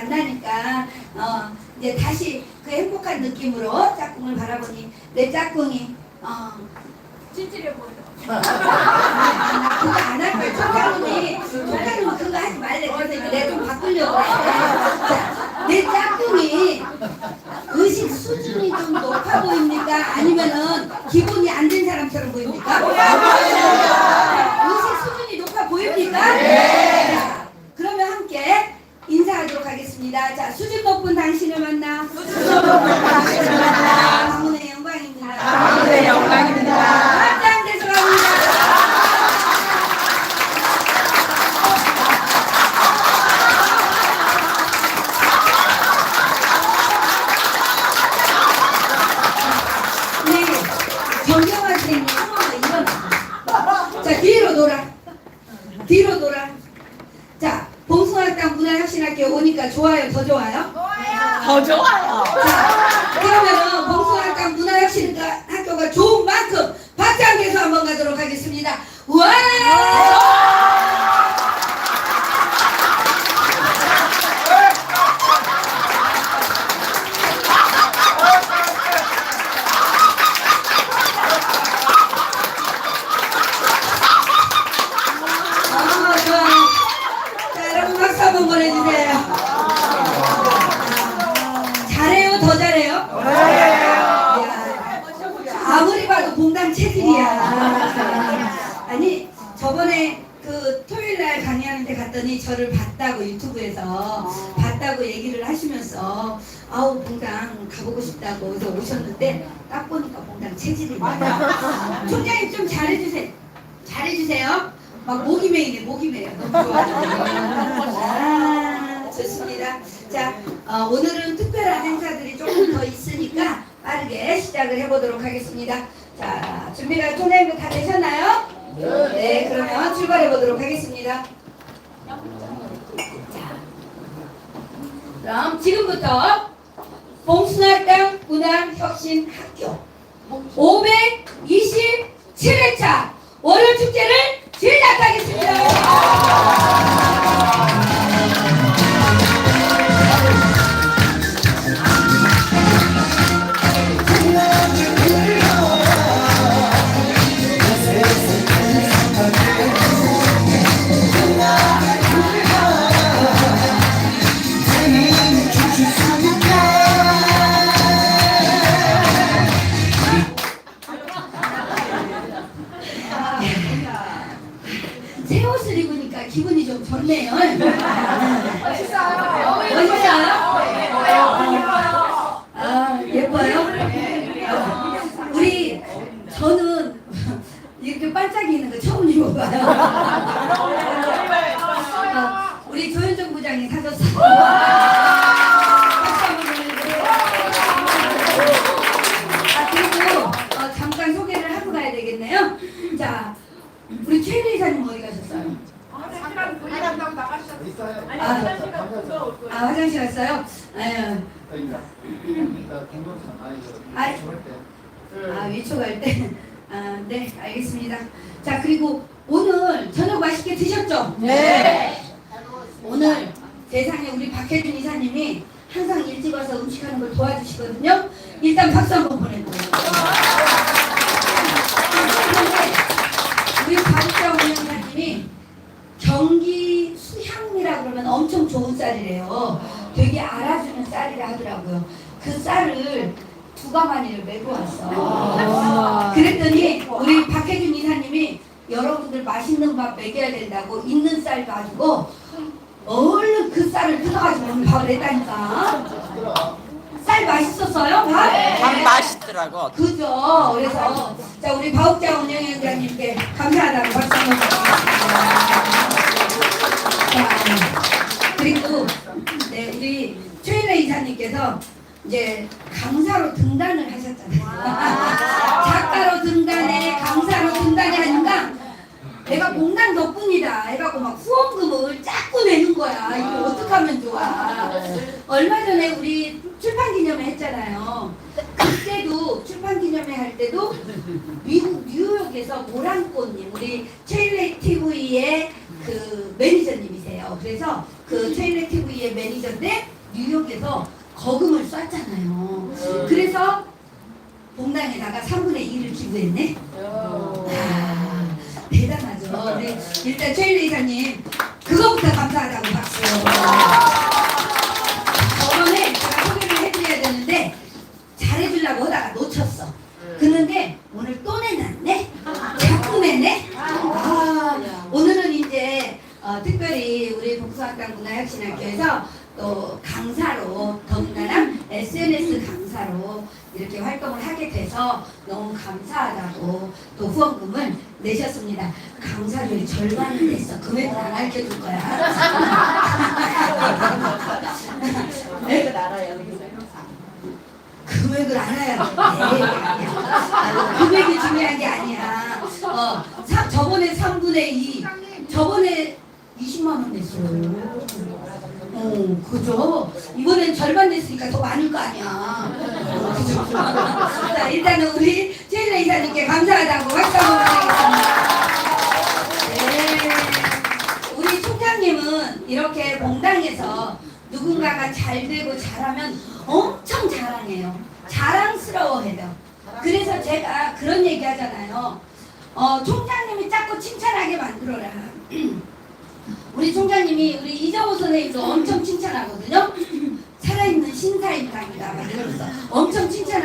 만나니까 어, 이제 다시 그 행복한 느낌으로 짝꿍을 바라보니 내 짝꿍이 어, 찌질해 보여. 나 그거 안할 거야. 조카님이 조카님은 그거 하지 말래. 그래서 내가 좀 바꾸려고. 자, 내 짝꿍이 의식 수준이 좀 높아 보입니까? 아니면은 기본이 안 된 사람처럼 보입니까? 의식 수준이 높아 보입니까? 네. 그러면 함께 인사하도록 하겠습니다. 자, 수준 높은 당신을 만나. 수준 높은 당신을 만나. 방문의 영광입니다. 방문의 영광입니다. 합장돼서 갑니다. 네, 정경화 선생님 한번만 일어나. 자, 뒤로 돌아. 뒤로 돌아. 자, 봉숭아땅 문화혁신학교 오니까 좋아요, 더 좋아요? 더 좋아요. 자, 그러면은 봉숭아땅 문화혁신학교가 좋은 만큼 박수 한개서 한번 가도록 하겠습니다. 와! 아, 좋아요. 자, 여러분 박수 한번 보내주세요. 잘해요, 더 잘해요? 이야, 아무리 봐도 공당 체질이야. 아니, 저번에 그 토요일 날 강의하는데 갔더니 저를 봤다고 유튜브에서 봤다고 얘기를 하시면서 아우 봉당 가보고 싶다고 그래서 오셨는데 딱 보니까 봉당 체질입니다. 총장님 좀 잘해주세요. 잘해주세요. 막 목이 메이네 목이 메요. 너무. 아, 좋습니다. 자 어, 오늘은 특별한 행사들이 조금 더 있으니까 빠르게 시작을 해보도록 하겠습니다. 자 준비가 총장님 다 되셨나요? 네, 그러면 출발해 보도록 하겠습니다. 자, 그럼 지금부터 봉순활당 문화혁신학교 527회차 월요 축제를 시작하겠습니다. 옷을 입으니까 기분이 좀 좋네요. 멋있어요? 아, 예뻐요? 아, 우리, 저는 이렇게 반짝이는 거 처음 입어봐요. 아, 우리 조현정 부장이 사줬어요. 아, 아 화장실 갔어요? 아유, 때. 아 위초 갈 때. 아, 네, 알겠습니다. 자, 그리고 오늘 저녁 맛있게 드셨죠? 네. 오늘 세상에 우리 박혜준 이사님이 항상 일찍 와서 음식하는 걸 도와주시거든요. 일단 박수 한번 보내드려요. 우리 박자 운영사님이 경기 수향이라 그러면 엄청 좋은 쌀이래요. 되게 알아주는 쌀이라 하더라고요. 그 쌀을 두 가마니를 메고 왔어. 그랬더니 우리 박혜준 이사님이 여러분들 맛있는 밥 먹여야 된다고 있는 쌀 가지고 얼른 그 쌀을 뜯어가지고 오늘 밥을 했다니까. 쌀 맛있었어요? 밥? 밥 맛있더라고. 그죠. 그래서 자 우리 바욱장 운영위원장님께 감사하다는 박수 한번 드리겠습니다. 자, 그리고 네 우리 최일래 이사님께서 이제 강사로 등단을 하셨잖아요. 작가로 등단해 강사로 등단이 하니까 내가 봉당 덕분이다 해갖고 막 후원금을 자꾸 내는 거야. 이거 어떡하면 좋아. 얼마 전에 우리 출판 기념회 했잖아요. 그때도 출판 기념회 할 때도 미국 뉴욕에서 모란꽃님 우리 체일레 TV의 그 매니저님이세요. 그래서 그 체일레 TV 우리의 매니저인데 뉴욕에서 거금을 쐈잖아요. 그래서 봉당에다가 3분의 1을 기부했네. 아, 대단하죠. 우리 일단 최일리 이사님 그거부터 감사하다고 문화혁신학교에서 또 강사로 더군다나 SNS 강사로 이렇게 활동을 하게 돼서 너무 감사하다고 또 후원금을 내셨습니다. 강사들이 절반이 됐어. 금액을 안 알려줄 거야. 네? 금액을 알아야 돼. 아유, 금액이 중요한 게 아니야. 어, 사, 저번에 3분의 2, 저번에 20만 원 냈어요. 어, 그죠? 이번엔 절반 냈으니까 더 많을 거 아니야. 자, 일단은 우리 최일래 이사님께 감사하다고 박수 한번 드리겠습니다. 네. 우리 총장님은 이렇게 봉당에서 누군가가 잘 되고 잘하면 엄청 자랑해요. 자랑스러워해요. 그래서 제가 그런 얘기 하잖아요. 어, 총장님이 자꾸 칭찬하게 만들어라. 우리 총장님이 우리 이정호 선생님도 엄청 칭찬하거든요. 살아있는 이러면서 엄청 칭찬하고